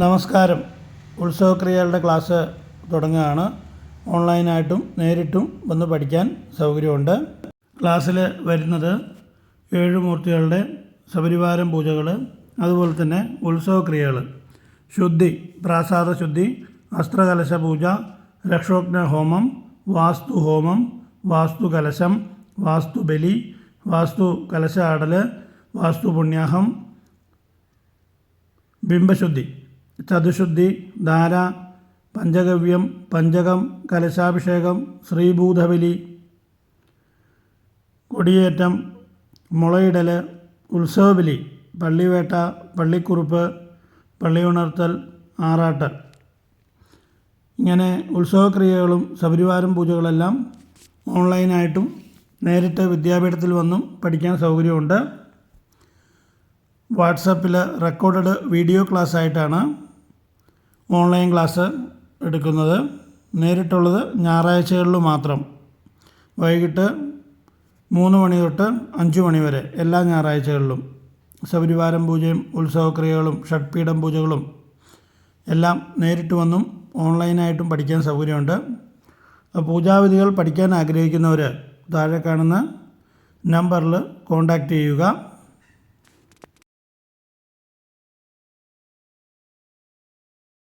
നമസ്കാരം. ഉത്സവക്രിയകളുടെ ക്ലാസ് തുടങ്ങുകയാണ്. ഓൺലൈനായിട്ടും നേരിട്ടും വന്ന് പഠിക്കാൻ സൗകര്യമുണ്ട്. ക്ലാസ്സിൽ വരുന്നത് ഏഴ് മൂർത്തികളുടെ സപരിവാരം പൂജകൾ അതുപോലെ തന്നെ ഉത്സവക്രിയകൾ. ശുദ്ധി പ്രാസാദ ശുദ്ധി അസ്ത്രകലശ പൂജ രക്ഷോഗ്ന ഹോമം വാസ്തു ഹോമം വാസ്തു കലശം വാസ്തു ബലി വാസ്തു കലശ ആടൽ വാസ്തു പുണ്യാഹം ബിംബശുദ്ധി. ചതുശുദ്ധി ധാര പഞ്ചഗവ്യം പഞ്ചകം കലശാഭിഷേകം ശ്രീഭൂതബലി കൊടിയേറ്റം മുളയിടൽ ഉത്സവബലി പള്ളിവേട്ട പള്ളിക്കുറുപ്പ് പള്ളിയുണർത്തൽ ആറാട്ട് ഇങ്ങനെ ഉത്സവക്രിയകളും ശബരിവാരം പൂജകളെല്ലാം ഓൺലൈനായിട്ടും നേരിട്ട് വിദ്യാപീഠത്തിൽ വന്നും പഠിക്കാൻ സൗകര്യമുണ്ട്. വാട്സപ്പിൽ റെക്കോർഡഡ് വീഡിയോ ക്ലാസ് ആയിട്ടാണ് ഓൺലൈൻ ക്ലാസ് എടുക്കുന്നത്. നേരിട്ടുള്ളത് ഞായറാഴ്ചകളിൽ മാത്രം. വൈകിട്ട് മൂന്ന് മണി തൊട്ട് അഞ്ച് മണി വരെ എല്ലാ ഞായറാഴ്ചകളിലും. ശബരിവാരം പൂജയും ഉത്സവക്രിയകളും ഷഡ്പീഠം പൂജകളും എല്ലാം നേരിട്ട് വന്നും ഓൺലൈനായിട്ടും പഠിക്കാൻ സൗകര്യമുണ്ട്. പൂജാവിധികൾ പഠിക്കാൻ ആഗ്രഹിക്കുന്നവർ താഴെ കാണുന്ന നമ്പറിൽ കോൺടാക്റ്റ് ചെയ്യുക.